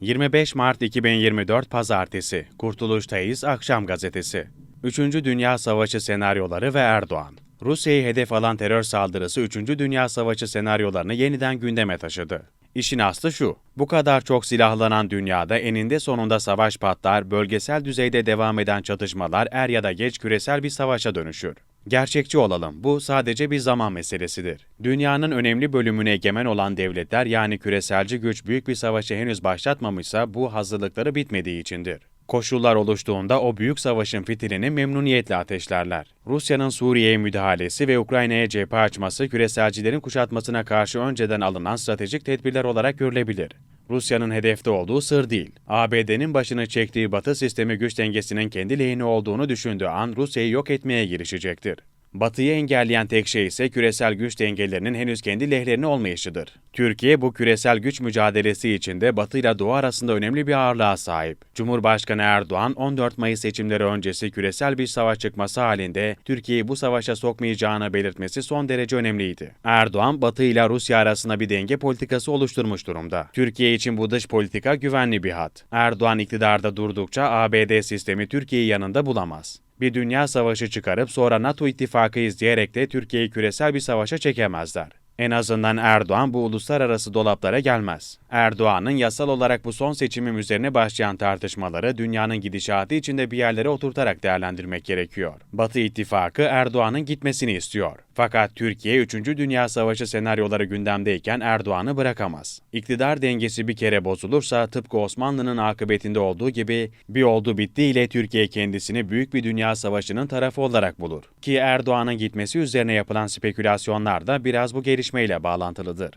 25 Mart 2024 Pazartesi Kurtuluştayız Akşam Gazetesi 3. Dünya Savaşı senaryoları ve Erdoğan Rusya'yı hedef alan terör saldırısı 3. Dünya Savaşı senaryolarını yeniden gündeme taşıdı. İşin aslı şu, bu kadar çok silahlanan dünyada eninde sonunda savaş patlar, bölgesel düzeyde devam eden çatışmalar er ya da geç küresel bir savaşa dönüşür. Gerçekçi olalım, bu sadece bir zaman meselesidir. Dünyanın önemli bölümüne egemen olan devletler yani küreselci güç büyük bir savaşı henüz başlatmamışsa bu hazırlıkları bitmediği içindir. Koşullar oluştuğunda o büyük savaşın fitilini memnuniyetle ateşlerler. Rusya'nın Suriye'ye müdahalesi ve Ukrayna'ya cephe açması küreselcilerin kuşatmasına karşı önceden alınan stratejik tedbirler olarak görülebilir. Rusya'nın hedefte olduğu sır değil. ABD'nin başını çektiği Batı sistemi güç dengesinin kendi lehine olduğunu düşündüğü an Rusya'yı yok etmeye girişecektir. Batı'yı engelleyen tek şey ise küresel güç dengelerinin henüz kendi lehlerine olmayışıdır. Türkiye bu küresel güç mücadelesi içinde Batı ile Doğu arasında önemli bir ağırlığa sahip. Cumhurbaşkanı Erdoğan 14 Mayıs seçimleri öncesi küresel bir savaş çıkması halinde Türkiye'yi bu savaşa sokmayacağını belirtmesi son derece önemliydi. Erdoğan, Batı ile Rusya arasında bir denge politikası oluşturmuş durumda. Türkiye için bu dış politika güvenli bir hat. Erdoğan iktidarda durdukça ABD sistemi Türkiye'yi yanında bulamaz bir dünya savaşı çıkarıp sonra NATO ittifakı izleyerek de Türkiye'yi küresel bir savaşa çekemezler. En azından Erdoğan bu uluslararası dolaplara gelmez. Erdoğan'ın yasal olarak bu son seçimim üzerine başlayan tartışmaları dünyanın gidişatı içinde bir yerlere oturtarak değerlendirmek gerekiyor. Batı ittifakı Erdoğan'ın gitmesini istiyor. Fakat Türkiye 3. Dünya Savaşı senaryoları gündemdeyken Erdoğan'ı bırakamaz. İktidar dengesi bir kere bozulursa tıpkı Osmanlı'nın akıbetinde olduğu gibi bir oldu bitti ile Türkiye kendisini büyük bir dünya savaşının tarafı olarak bulur. Ki Erdoğan'ın gitmesi üzerine yapılan spekülasyonlar da biraz bu gelişmeyle bağlantılıdır.